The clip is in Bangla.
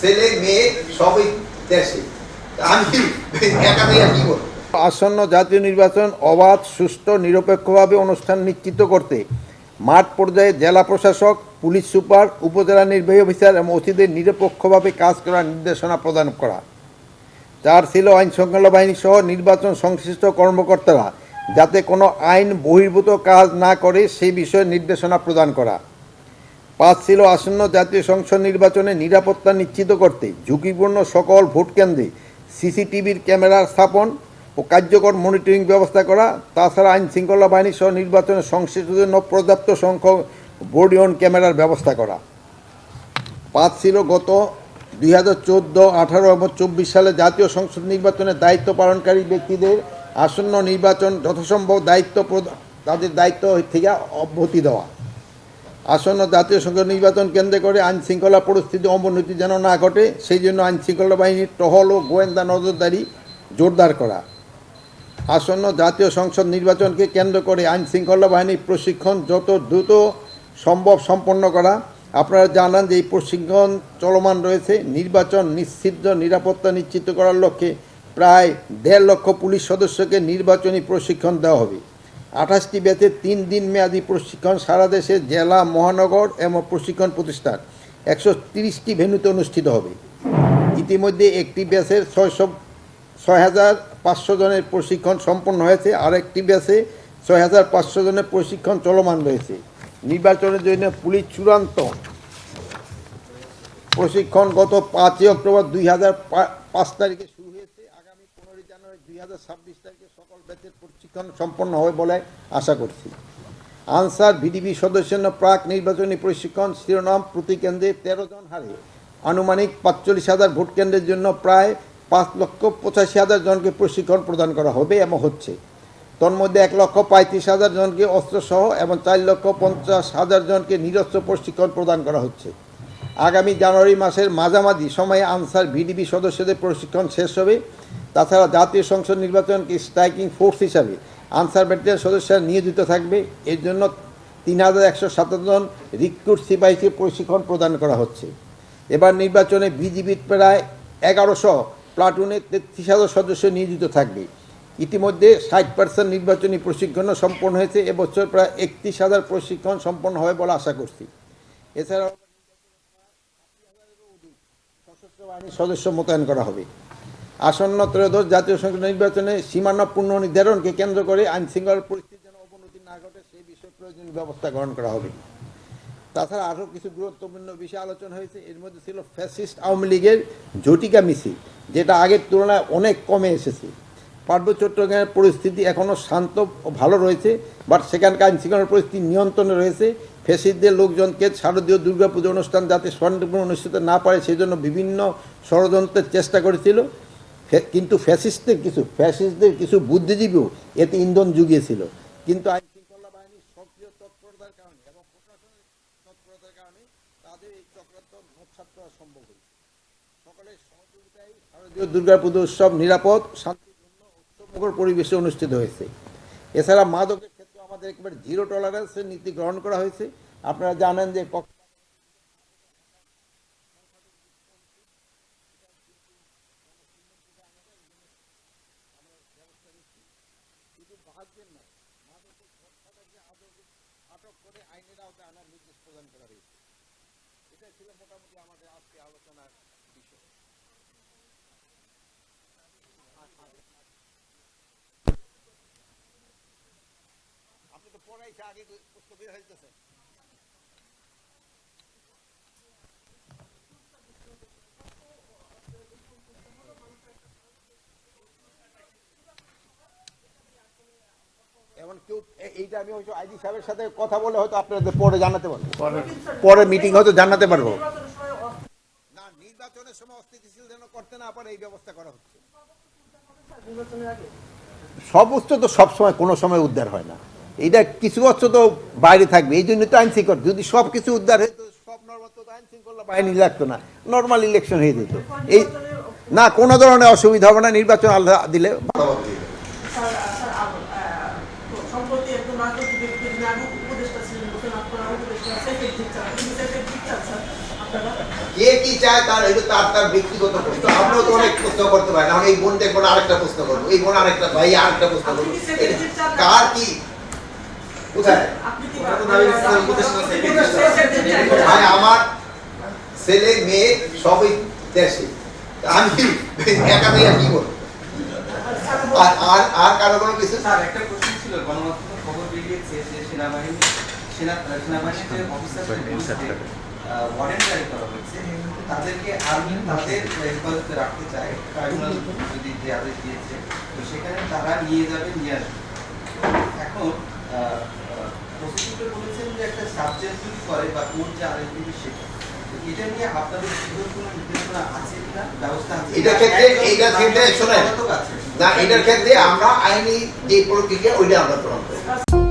ছেলে, মেয়ে, সবই দেশে। আমি আসন্ন জাতীয় নির্বাচন অবাধ, সুষ্ঠু, নিরপেক্ষভাবে অনুষ্ঠান নিশ্চিত করতে মাঠ পর্যায়ে জেলা প্রশাসক, পুলিশ সুপার, উপজেলা নির্বাহী অফিসার এবং ওসিদের নিরপেক্ষভাবে কাজ করার নির্দেশনা প্রদান করা। চার ছিল আইন শৃঙ্খলা বাহিনী সহ নির্বাচন সংশ্লিষ্ট কর্মকর্তারা, যাতে কোনো আইন বহির্ভূত কাজ না করে সেই বিষয়ে নির্দেশনা প্রদান করা। পাঁচ ছিল আসন্ন জাতীয় সংসদ নির্বাচনে নিরাপত্তা নিশ্চিত করতে ঝুঁকিপূর্ণ সকল ভোট কেন্দ্রে সিসিটিভির ক্যামেরা স্থাপন ও কার্যকর মনিটরিং ব্যবস্থা করা, তাছাড়া আইন শৃঙ্খলা বাহিনী সহ নির্বাচনে সংশ্লিষ্ট জন্য পর্যাপ্ত সংখ্যক বডি অন ক্যামেরার ব্যবস্থা করা। পাঁচ ছিল গত দুই হাজার চোদ্দ, আঠারো এবং চব্বিশ সালে জাতীয় সংসদ নির্বাচনে দায়িত্ব পালনকারী ব্যক্তিদের আসন্ন নির্বাচন যথাসম্ভব দায়িত্ব তাদের দায়িত্ব থেকে অব্যাহতি দেওয়া। আসন্ন জাতীয় সংসদ নির্বাচন কেন্দ্র করে আইন শৃঙ্খলা পরিস্থিতি অবনতি যেন না ঘটে, সেই জন্য আইন শৃঙ্খলা বাহিনীর টহল ও গোয়েন্দা নজরদারি জোরদার করা। আসন্ন জাতীয় সংসদ নির্বাচনকে কেন্দ্র করে আইন শৃঙ্খলা বাহিনীর প্রশিক্ষণ যত দ্রুত সম্ভব সম্পন্ন করা। আপনারা জানান যে এই প্রশিক্ষণ চলমান রয়েছে। নির্বাচন নিশ্চিত, নিরাপত্তা নিশ্চিত করার লক্ষ্যে প্রায় দেড় লক্ষ পুলিশ সদস্যকে নির্বাচনী প্রশিক্ষণ দেওয়া হবে। আঠাশটি ব্যাচে তিন দিন মেয়াদী প্রশিক্ষণ সারা দেশে জেলা, মহানগর এবং প্রশিক্ষণ প্রতিষ্ঠান। একশো তিরিশটি ভেন্যুতে অনুষ্ঠিত হবে। ইতিমধ্যে একটি ব্যাচের ছয়শো, ছয় হাজার পাঁচশো জনের প্রশিক্ষণ সম্পন্ন হয়েছে। আর একটি ব্যাচে ছয় হাজার পাঁচশো জনের প্রশিক্ষণ চলমান রয়েছে। নির্বাচনের জন্য পুলিশ চূড়ান্ত প্রশিক্ষণ গত পাঁচই অক্টোবর দুই হাজার পাঁচ তারিখে শুরু হয়েছে আগামী পনেরোই জানুয়ারি দুই হাজার ছাব্বিশ তারিখে সকল ব্যাচের প্রশিক্ষণ সম্পন্ন হবে বলে আশা করছি। আনসার ভিডিপি সদস্যের জন্য প্রাক নির্বাচনী প্রশিক্ষণ শিরোনাম প্রতি কেন্দ্রে তেরো জন হারে। আনুমানিক পাঁচচল্লিশ হাজার ভোট কেন্দ্রের জন্য প্রায় পাঁচ লক্ষ পঁচাশি হাজার জনকে প্রশিক্ষণ প্রদান করা হবে এবং হচ্ছে। তন্মধ্যে এক লক্ষ পঁয়ত্রিশ হাজার জনকে অস্ত্রসহ এবং চার লক্ষ পঞ্চাশ হাজার জনকে নিরস্ত্র প্রশিক্ষণ প্রদান করা হচ্ছে। আগামী জানুয়ারি মাসের মাঝামাঝি সময়ে আনসার ভিডিপি সদস্যদের প্রশিক্ষণ শেষ হবে। তাছাড়া জাতীয় সংসদ নির্বাচনকে স্ট্রাইকিং ফোর্স হিসাবে আনসার ব্যাটালিয়ন সদস্যরা নিয়োজিত থাকবে। এর জন্য তিন হাজার একশো সাতান্ন রিক্রুট সিপাহীকে প্রশিক্ষণ প্রদান করা হচ্ছে। এবার নির্বাচনে বিজিবির প্রায় এগারোশো প্লাটুনে তেত্রিশ হাজার সদস্য নিয়োজিত থাকবে। ইতিমধ্যে ষাট পার্সেন্ট নির্বাচনী প্রশিক্ষণও সম্পন্ন হয়েছে। এবছর প্রায় একত্রিশ হাজার প্রশিক্ষণ সম্পন্ন হবে বলে আশা করছি। এছাড়াও সশস্ত্র বাহিনীর সদস্য মোতায়েন করা হবে। আসন্ন ত্রয়োদশ জাতীয় সংসদ নির্বাচনে সীমানা পূর্ণ নির্ধারণকে কেন্দ্র করে আইন শৃঙ্খলার পরিস্থিতি যেন অবনতি না ঘটে, সেই বিষয়ে প্রয়োজনীয় ব্যবস্থা গ্রহণ করা হবে। তাছাড়া আরও কিছু গুরুত্বপূর্ণ বিষয় আলোচনা হয়েছে। এর মধ্যে ছিল ফ্যাসিস্ট আওয়ামী লীগের ঝটিকা মিছিল, যেটা আগের তুলনায় অনেক কমে এসেছে। পার্বত্য চট্টগ্রামের পরিস্থিতি এখনও শান্ত ও ভালো রয়েছে, বাট সেখানকার আইন শৃঙ্খলার পরিস্থিতি নিয়ন্ত্রণে রয়েছে। ফেসিসদের লোকজনকে শারদীয় দুর্গাপুজো অনুষ্ঠান যাতে শান্তিপূর্ণ অনুষ্ঠিত না পারে সেই জন্য বিভিন্ন ষড়যন্ত্রের চেষ্টা করেছিল। কিন্তু ফ্যাসিস্টদের কিছু ফ্যাসিস্টদের কিছু বুদ্ধিজীবীও এতে ইন্ধন জুগিয়েছিল। কিন্তু আইন শৃঙ্খলা বাহিনীর সক্রিয় তৎপরতার কারণে এবং প্রশাসনের তৎপরতার কারণে তাদের এই চক্রান্ত নৎসাত করা সম্ভব হয়েছে। সকলের সহযোগিতায় শারদীয় দুর্গাপুজো উৎসব নিরাপদ শান্তিপূর্ণ পরিবেশে অনুষ্ঠিত হয়েছে। এছাড়া মাদকের ক্ষেত্রে আমাদের একেবারে জিরো টলারেন্সের নীতি গ্রহণ করা হয়েছে। আপনারা জানেন যে বাহাদুর নয় মাদকের ঘটনাটাকে আদৌ- আটক করে আইনের আওতায় আনার নির্দেশ প্রদান করা হয়েছে। এটা ছিল মোটামুটি আমাদের আজকে আলোচনার বিষয়। আপনি তো পড়াইছে, আগে পুস্তকে বের এইটা আমি হয়তো আইডি সাহেবের সাথে কথা বলে হয়তো আপনাদের পরে জানাতে পারব। পরে। মিটিং হয়তো জানাতে পারব। না নির্বাচনের সময় অস্থিতিশীল যেন করতে না পারে এই ব্যবস্থা করা হচ্ছে। সব অস্ত্র তো সবসময় কোনো সময় উদ্ধার হয় না। এইটা কিছু অস্ত্র তো বাইরে থাকবে এই জন্য তো আইন শৃঙ্খলা। যদি সব কিছু উদ্ধার হতো সব নর্মাল তো আইন শৃঙ্খলা বাহিনী লাগতো না নর্মাল ইলেকশন হয়ে যেত। এই না কোনো ধরনের অসুবিধা হবে না নির্বাচন আল্লাহ দিলে। কে কি চায় তার এটা তার তার ব্যক্তিগত প্রশ্ন। আপনিও তো অনেক প্রশ্ন করতে পারেন। এখন এই বোন দেখব আরেকটা প্রশ্ন করব। এই বোন আরেকটা ভাই আরেকটা প্রশ্ন করব। আপনি কি secretary চান? কার কি? কোথায়? আপনি কি ওটা তো দাবি করছেন, উপদেষ্টা secretary। ভাই আমার ছেলে মেয়ে সবই দেশে। আমি একা মেয়ে কি করব আর আর আর কারও কোনো কিছু? স্যার একটা প্রশ্ন ছিল গণমাধ্যমে খবর বেরিয়েছে যে সেনাবাহিনী সেনা সেনাবাহিনীর যে অফিসার ওয়ারেন্ট জারি করা হয়েছে। তাদেরকে আর্মি তাদের হেফাজতে রাখতে চায়। ট্রাইব্যুনাল যদি যে আদেশ দিয়েছে তো সেখানে তারা নিয়ে যাবে নিয়ে আসবে। এখন প্রসিকিউটর বলেছেন যে একটা সাবজেক্ট যদি করে বা কোর্ট যে আদেশ দিবে সেটা এটা নিয়ে আপনাদের কোনো নির্দেশনা আছে কিনা? ব্যবস্থা আছে এটার ক্ষেত্রে- এইটার ক্ষেত্রে শোনেন। না এটার ক্ষেত্রে আমরা আইনি যে প্রক্রিয়া ওইটা আমরা করব